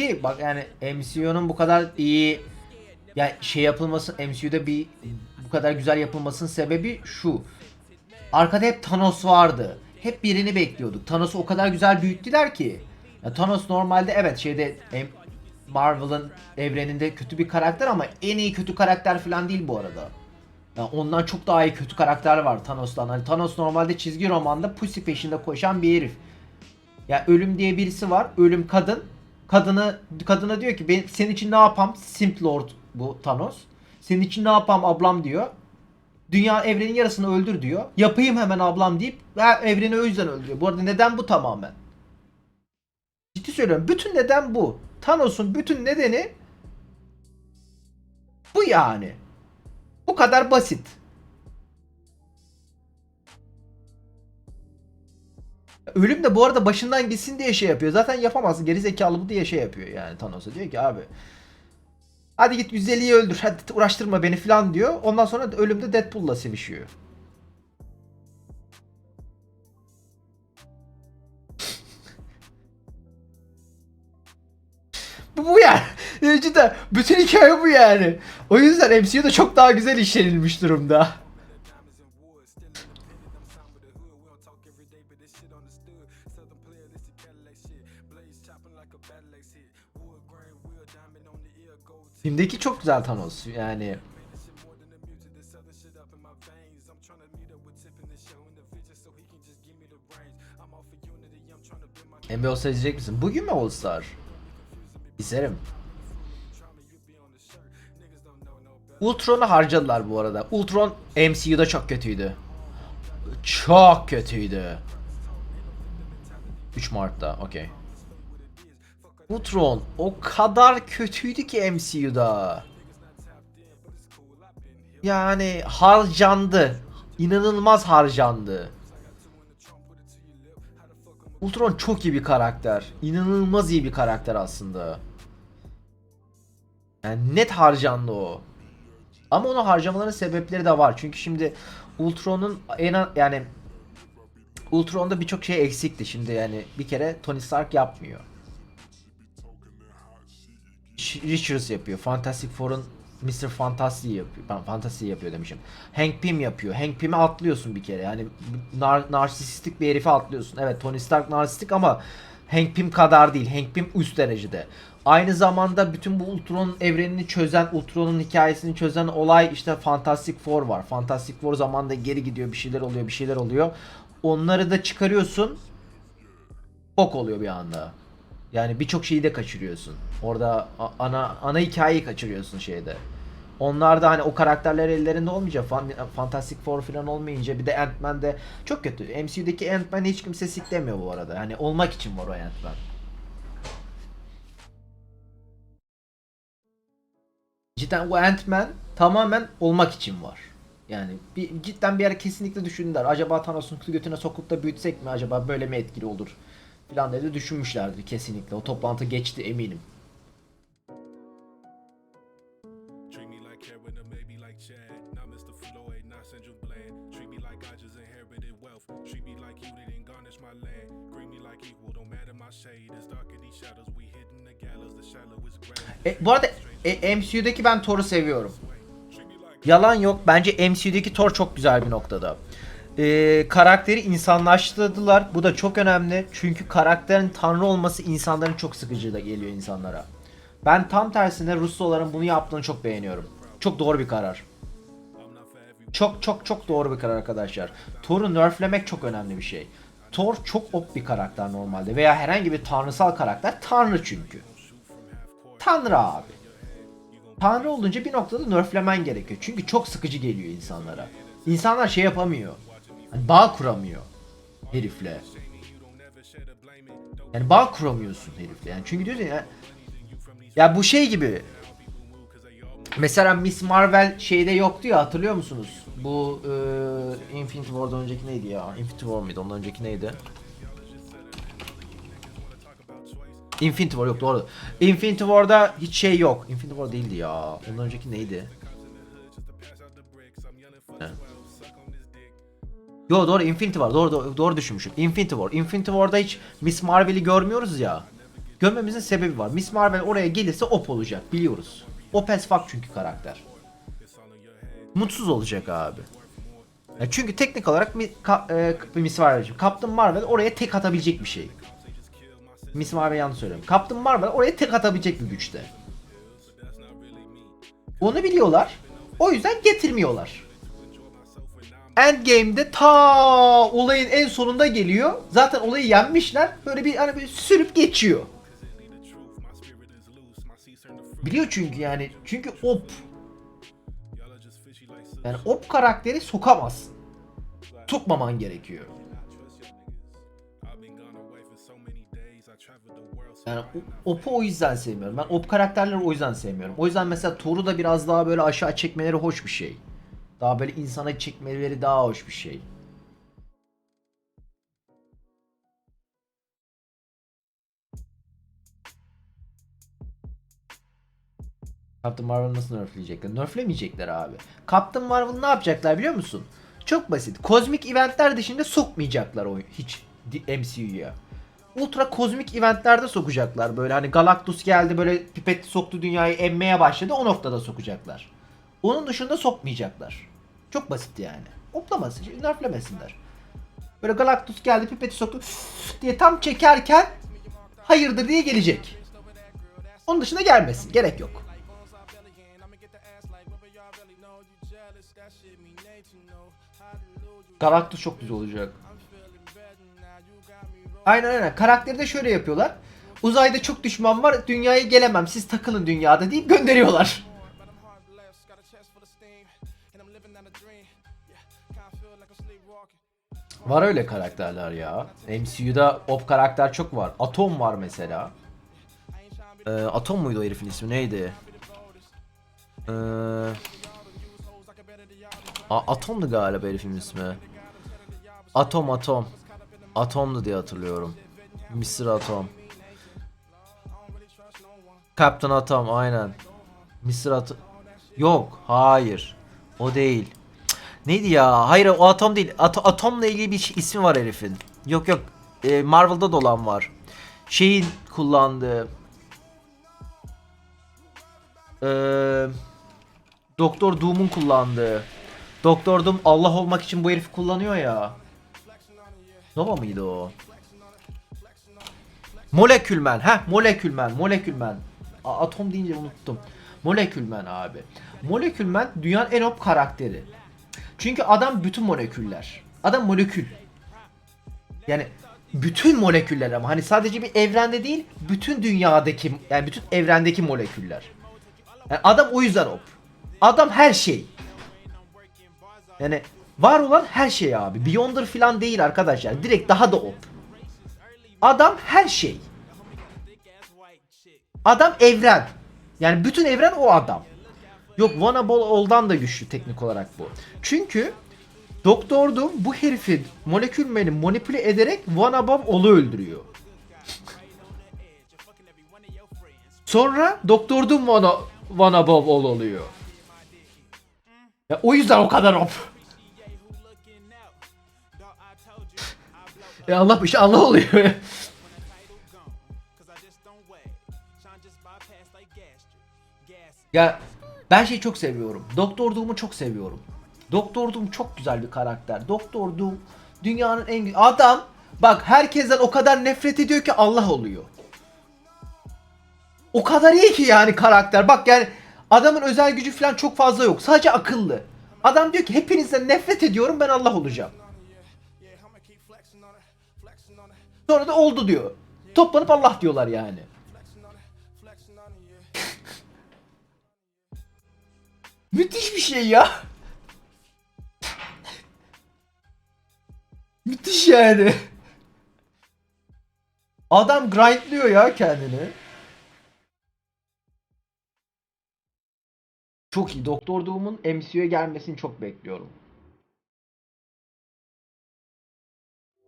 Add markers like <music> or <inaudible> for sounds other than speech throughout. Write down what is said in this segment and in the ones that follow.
Ki bak yani MCU'nun bu kadar iyi yani şey yapılması MCU'da bir bu kadar güzel yapılmasının sebebi şu. Arkada hep Thanos vardı. Hep birini bekliyorduk. Thanos'u o kadar güzel büyüttüler ki. Ya Thanos normalde evet şeyde Marvel'ın evreninde kötü bir karakter ama en iyi kötü karakter falan değil bu arada. Ya ondan çok daha iyi kötü karakter var Thanos'tan. Hani Thanos normalde çizgi romanda pussy peşinde koşan bir herif. Ya ölüm diye birisi var. Ölüm kadın. Kadını kadına diyor ki ben senin için ne yapam? Simp Lord bu Thanos. Senin için ne yapam ablam diyor. Dünya evrenin yarısını öldür diyor. Yapayım hemen ablam deyip evreni o yüzden öldürüyor. Bu arada neden bu tamamen? Ciddi söylüyorum. Bütün neden bu. Thanos'un bütün nedeni bu yani. Bu kadar basit. Ölüm de bu arada başından gitsin diye şey yapıyor. Zaten yapamazsın. Geri zekalı bu diye şey yapıyor yani Thanos'a. Diyor ki abi hadi git 150'yi öldür. Hadi uğraştırma beni falan diyor. Ondan sonra ölümde Deadpool'la sevişiyor. <laughs> bu, bu yani. Cidden bütün hikaye bu yani. O yüzden MCU'da çok daha güzel işlenilmiş durumda. Filmdeki çok güzel Thanos yani. NBA All Star izleyecek misin? Bugün mü All Star? İzlerim. Ultron'u harcadılar bu arada. Ultron MCU'da çok kötüydü. Çok kötüydü. 3 Mart'ta, okey. Ultron o kadar kötüydü ki MCU'da. Yani harcandı. İnanılmaz harcandı. Ultron çok iyi bir karakter. İnanılmaz iyi bir karakter aslında. Yani net harcandı o. Ama onu harcamaların sebepleri de var. Çünkü şimdi Ultron'un en yani Ultron'da birçok şey eksikti. Şimdi yani bir kere Tony Stark yapmıyor. Richards yapıyor. Fantastic Four'un Mr. Fantastic yapıyor. Ben Fantastic yapıyor demişim. Hank Pym yapıyor. Hank Pym'i atlıyorsun bir kere. Yani nar narsistik bir herifi atlıyorsun. Evet Tony Stark narsistik ama Hank Pym kadar değil. Hank Pym üst derecede. Aynı zamanda bütün bu Ultron'un evrenini çözen, Ultron'un hikayesini çözen olay işte Fantastic Four var. Fantastic Four zamanında geri gidiyor, bir şeyler oluyor, bir şeyler oluyor. Onları da çıkarıyorsun. Bok oluyor bir anda. Yani birçok şeyi de kaçırıyorsun. Orada ana ana hikayeyi kaçırıyorsun şeyde. Onlar da hani o karakterler ellerinde olmayınca fan, Fantastic Four falan olmayınca bir de Ant-Man de çok kötü. MCU'daki Ant-Man hiç kimse siklemiyor bu arada. Hani olmak için var o Ant-Man. Cidden bu Ant-Man tamamen olmak için var. Yani bir, cidden bir ara kesinlikle düşündüler. Acaba Thanos'un götüne sokup da büyütsek mi? Acaba böyle mi etkili olur? Falan diye de düşünmüşlerdi kesinlikle. O toplantı geçti eminim. E, bu arada e, MCU'daki ben Thor'u seviyorum. Yalan yok. Bence MCU'daki Thor çok güzel bir noktada. E, karakteri insanlaştırdılar. Bu da çok önemli. Çünkü karakterin tanrı olması insanların çok sıkıcı da geliyor insanlara. Ben tam tersine Russoların bunu yaptığını çok beğeniyorum. Çok doğru bir karar. Çok çok çok doğru bir karar arkadaşlar. Thor'u nerflemek çok önemli bir şey. Thor çok op bir karakter normalde veya herhangi bir tanrısal karakter tanrı çünkü. Tanrı abi. Tanrı olunca bir noktada nerflemen gerekiyor. Çünkü çok sıkıcı geliyor insanlara. İnsanlar şey yapamıyor. Hani bağ kuramıyor herifle. Yani bağ kuramıyorsun herifle. Yani çünkü diyorsun ya ya bu şey gibi. Mesela Miss Marvel şeyde yoktu ya hatırlıyor musunuz? Bu e, Infinity War'dan önceki neydi ya? Infinity War mıydı? Ondan önceki neydi? Infinity War yok doğru. Infinity War'da hiç şey yok. Infinity War değildi ya. Ondan önceki neydi? Ne? Yo doğru Infinity War. Doğru, doğru doğru düşünmüşüm. Infinity War. Infinity War'da hiç Miss Marvel'i görmüyoruz ya. Gömmemizin sebebi var. Miss Marvel oraya gelirse op olacak biliyoruz. Op as fuck çünkü karakter. Mutsuz olacak abi. Ya çünkü teknik olarak Mi- Ka- e, Miss Marvel, Captain Marvel oraya tek atabilecek bir şey. Miss Marvel yanlış söylüyorum. Captain Marvel oraya tek atabilecek bir güçte. Onu biliyorlar. O yüzden getirmiyorlar. Endgame'de ta olayın en sonunda geliyor. Zaten olayı yenmişler. Böyle bir hani bir sürüp geçiyor. Biliyor çünkü yani. Çünkü op. Yani op karakteri sokamazsın. Tutmaman gerekiyor. Yani Op'u o yüzden sevmiyorum. Ben Op karakterleri o yüzden sevmiyorum. O yüzden mesela Thor'u da biraz daha böyle aşağı çekmeleri hoş bir şey. Daha böyle insana çekmeleri daha hoş bir şey. Captain Marvel nasıl nerfleyecekler? Nerflemeyecekler abi. Captain Marvel ne yapacaklar biliyor musun? Çok basit. Kozmik eventler dışında sokmayacaklar o hiç MCU'ya. Ultra kozmik eventlerde sokacaklar. Böyle hani Galactus geldi böyle pipet soktu dünyayı emmeye başladı o noktada sokacaklar. Onun dışında sokmayacaklar. Çok basit yani. Hoplamasın, nerflemesinler. Böyle Galactus geldi pipeti soktu diye tam çekerken hayırdır diye gelecek. Onun dışında gelmesin. Gerek yok. Galactus çok güzel olacak. Aynen aynen. Karakteri de şöyle yapıyorlar. Uzayda çok düşman var. Dünyaya gelemem. Siz takılın dünyada deyip gönderiyorlar. Var öyle karakterler ya. MCU'da op karakter çok var. Atom var mesela. Ee, Atom muydu o herifin ismi neydi? Ee, Atom'du galiba herifin ismi. Atom Atom. Atom'du diye hatırlıyorum. Mr. Atom. Captain Atom aynen. Mr. Atom. Yok hayır. O değil. Neydi ya? Hayır o Atom değil. At- Atom'la ilgili bir şey- ismi var herifin. Yok yok. Ee, Marvel'da da olan var. Şeyin kullandığı. Ee, Doktor Doom'un kullandığı. Doktor Doom Allah olmak için bu herifi kullanıyor ya. Nova mıydı o? Molekülmen. Ha, molekülmen, molekülmen. Atom deyince unuttum. Molekülmen abi. Molekülmen dünyanın en op karakteri. Çünkü adam bütün moleküller. Adam molekül. Yani bütün moleküller ama hani sadece bir evrende değil, bütün dünyadaki yani bütün evrendeki moleküller. Yani adam o yüzden op. Adam her şey. Yani var olan her şey abi. Beyonder falan değil arkadaşlar. Direkt daha da op. Adam her şey. Adam evren. Yani bütün evren o adam. Yok Vanable All'dan da güçlü teknik olarak bu. Çünkü Doktor Doom bu herifin molekülmeni manipüle ederek Vanable All'u öldürüyor. Sonra Doktor Doom Vana, Vanable All oluyor. Ya o yüzden o kadar op. Ya Allah bir şey Allah oluyor. ya ben şeyi çok seviyorum. Doktor Doom'u çok seviyorum. Doktor Doom çok güzel bir karakter. Doktor Doom dünyanın en gü- adam bak herkesten o kadar nefret ediyor ki Allah oluyor. O kadar iyi ki yani karakter. Bak yani adamın özel gücü falan çok fazla yok. Sadece akıllı. Adam diyor ki hepinizden nefret ediyorum ben Allah olacağım. Sonra da oldu diyor. Toplanıp Allah diyorlar yani. Müthiş bir şey ya. Müthiş yani. Adam grindliyor ya kendini. Çok iyi. Doktor Doom'un MCU'ya gelmesini çok bekliyorum.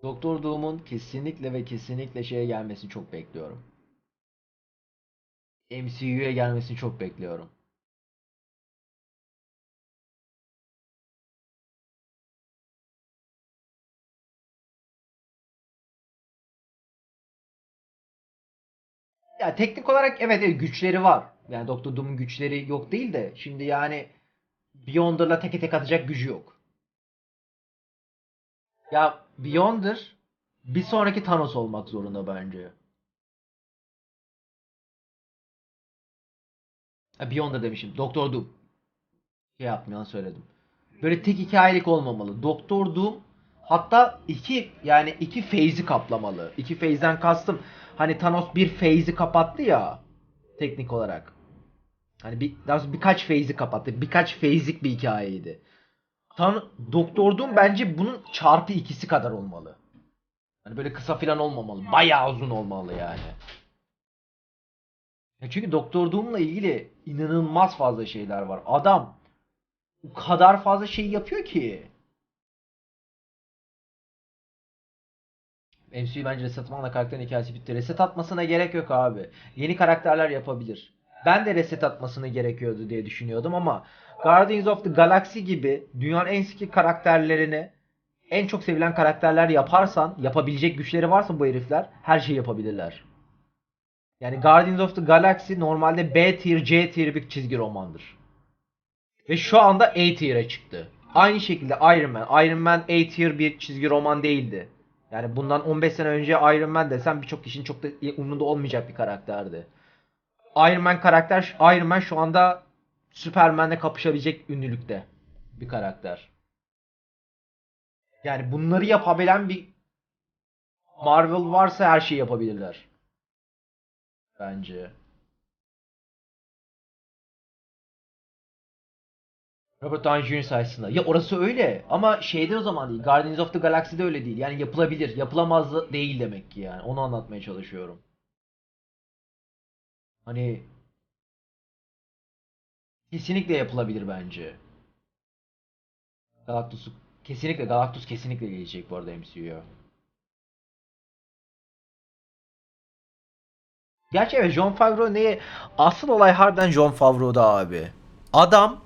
Doktor Doom'un kesinlikle ve kesinlikle şeye gelmesini çok bekliyorum. MCU'ya gelmesini çok bekliyorum. Ya teknik olarak evet, güçleri var. Yani Doktor Doom'un güçleri yok değil de şimdi yani Beyonder'la teke tek atacak gücü yok. Ya Beyonder bir sonraki Thanos olmak zorunda bence. Ha, Beyonder demişim. Doktor Doom. Şey yapmayan söyledim. Böyle tek hikayelik olmamalı. Doktor Doom hatta iki yani iki phase'i kaplamalı. İki phase'den kastım hani Thanos bir phase'i kapattı ya teknik olarak. Hani bir, daha doğrusu birkaç phase'i kapattı. Birkaç phase'lik bir hikayeydi. Tan Doktor Doom bence bunun çarpı ikisi kadar olmalı. Hani böyle kısa falan olmamalı. Bayağı uzun olmalı yani. Ya çünkü Doktor Doom'la ilgili inanılmaz fazla şeyler var. Adam o kadar fazla şey yapıyor ki. MCU bence reset atmanla karakterin hikayesi bitti. Reset atmasına gerek yok abi. Yeni karakterler yapabilir. Ben de reset atmasını gerekiyordu diye düşünüyordum ama Guardians of the Galaxy gibi dünyanın en eski karakterlerini en çok sevilen karakterler yaparsan, yapabilecek güçleri varsa bu herifler her şeyi yapabilirler. Yani Guardians of the Galaxy normalde B tier, C tier bir çizgi romandır. Ve şu anda A tier'e çıktı. Aynı şekilde Iron Man. Iron Man A tier bir çizgi roman değildi. Yani bundan 15 sene önce Iron Man desem birçok kişinin çok da umurunda olmayacak bir karakterdi. Iron Man karakter Iron Man şu anda Superman'le kapışabilecek ünlülükte bir karakter. Yani bunları yapabilen bir Marvel varsa her şeyi yapabilirler. Bence. Robert Downey Jr. sayesinde. Ya orası öyle ama şeyde o zaman değil. Guardians of the Galaxy'de öyle değil. Yani yapılabilir. Yapılamaz değil demek ki yani. Onu anlatmaya çalışıyorum. Hani kesinlikle yapılabilir bence. Galactus kesinlikle Galactus kesinlikle gelecek bu arada MCU'ya. Gerçi evet John Favreau neye? Asıl olay harbiden John Favreau'da abi. Adam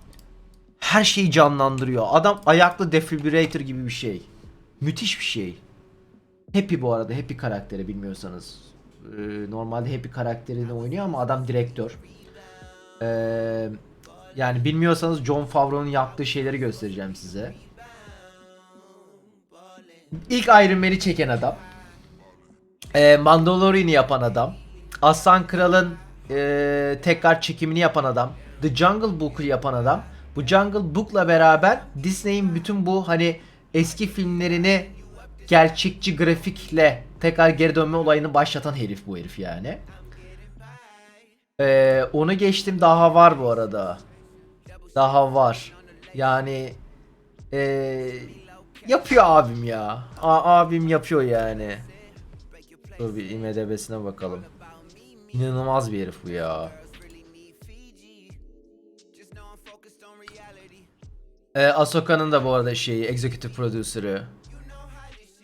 her şeyi canlandırıyor. Adam ayaklı defibrillator gibi bir şey. Müthiş bir şey. Happy bu arada. Happy karakteri bilmiyorsanız. Ee, normalde Happy karakterini oynuyor ama adam direktör. Ee, yani bilmiyorsanız John Favreau'nun yaptığı şeyleri göstereceğim size. İlk Iron Man'i çeken adam. Ee, Mandalorian'ı yapan adam. Aslan Kral'ın ee, tekrar çekimini yapan adam. The Jungle Book'u yapan adam. Bu Jungle Book'la beraber Disney'in bütün bu hani eski filmlerini gerçekçi grafikle tekrar geri dönme olayını başlatan herif bu herif yani. Ee, onu geçtim daha var bu arada. Daha var. Yani ee, yapıyor abim ya. A- abim yapıyor yani. Dur bir IMDB'sine bakalım. İnanılmaz bir herif bu ya. Ee, Ahsoka'nın da bu arada şeyi, executive producer'ı.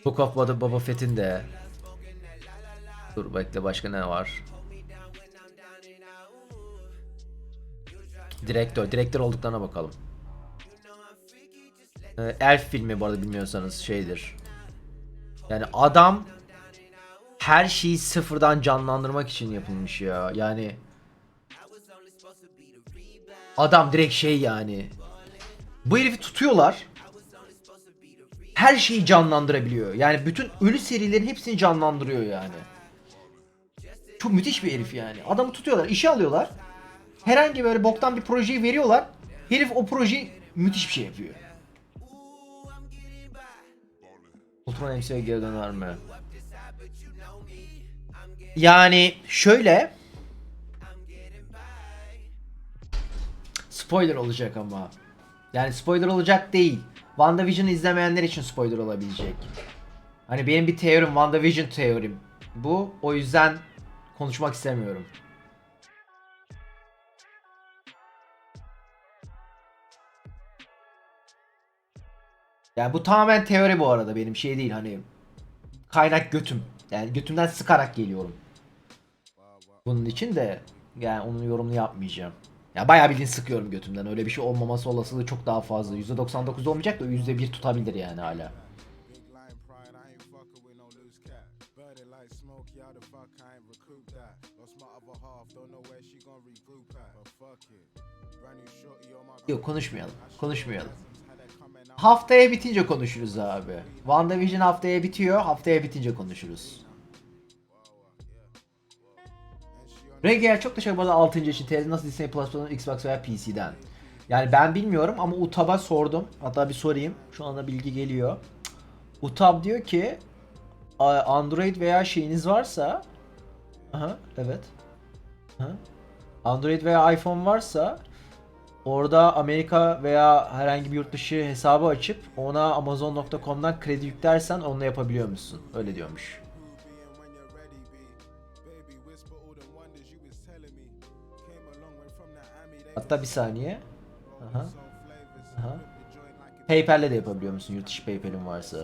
Book of Boba, Fett'in de. Dur bekle başka ne var? Direktör, direktör olduklarına bakalım. Ee, Elf filmi bu arada bilmiyorsanız şeydir. Yani adam her şeyi sıfırdan canlandırmak için yapılmış ya. Yani adam direkt şey yani. Bu herifi tutuyorlar. Her şeyi canlandırabiliyor. Yani bütün ölü serilerin hepsini canlandırıyor yani. Çok müthiş bir herif yani. Adamı tutuyorlar, işe alıyorlar. Herhangi böyle boktan bir projeyi veriyorlar. Herif o projeyi müthiş bir şey yapıyor. Ultron MC'ye geri döner mi? Yani şöyle Spoiler olacak ama. Yani spoiler olacak değil. WandaVision'ı izlemeyenler için spoiler olabilecek. Hani benim bir teorim, WandaVision teorim. Bu. O yüzden konuşmak istemiyorum. Yani bu tamamen teori bu arada benim şey değil hani kaynak götüm. Yani götümden sıkarak geliyorum. Bunun için de yani onun yorumunu yapmayacağım. Ya bayağı bildiğin sıkıyorum götümden. Öyle bir şey olmaması olasılığı çok daha fazla. %99 olmayacak da %1 tutabilir yani hala. Yok konuşmayalım. Konuşmayalım. Haftaya bitince konuşuruz abi. WandaVision haftaya bitiyor. Haftaya bitince konuşuruz. Rege'ye çok teşekkür ederim 6. için teyze nasıl Disney Plus'tan Xbox veya PC'den. Yani ben bilmiyorum ama Utab'a sordum. Hatta bir sorayım. Şu anda bilgi geliyor. Utab diyor ki "A- Android veya şeyiniz varsa Aha, evet. Aha. Android veya iPhone varsa orada Amerika veya herhangi bir yurt dışı hesabı açıp ona Amazon.com'dan kredi yüklersen onunla yapabiliyor musun? Öyle diyormuş. Hatta bir saniye. Aha. Aha. PayPal'le de yapabiliyor musun yurt dışı PayPal'in varsa?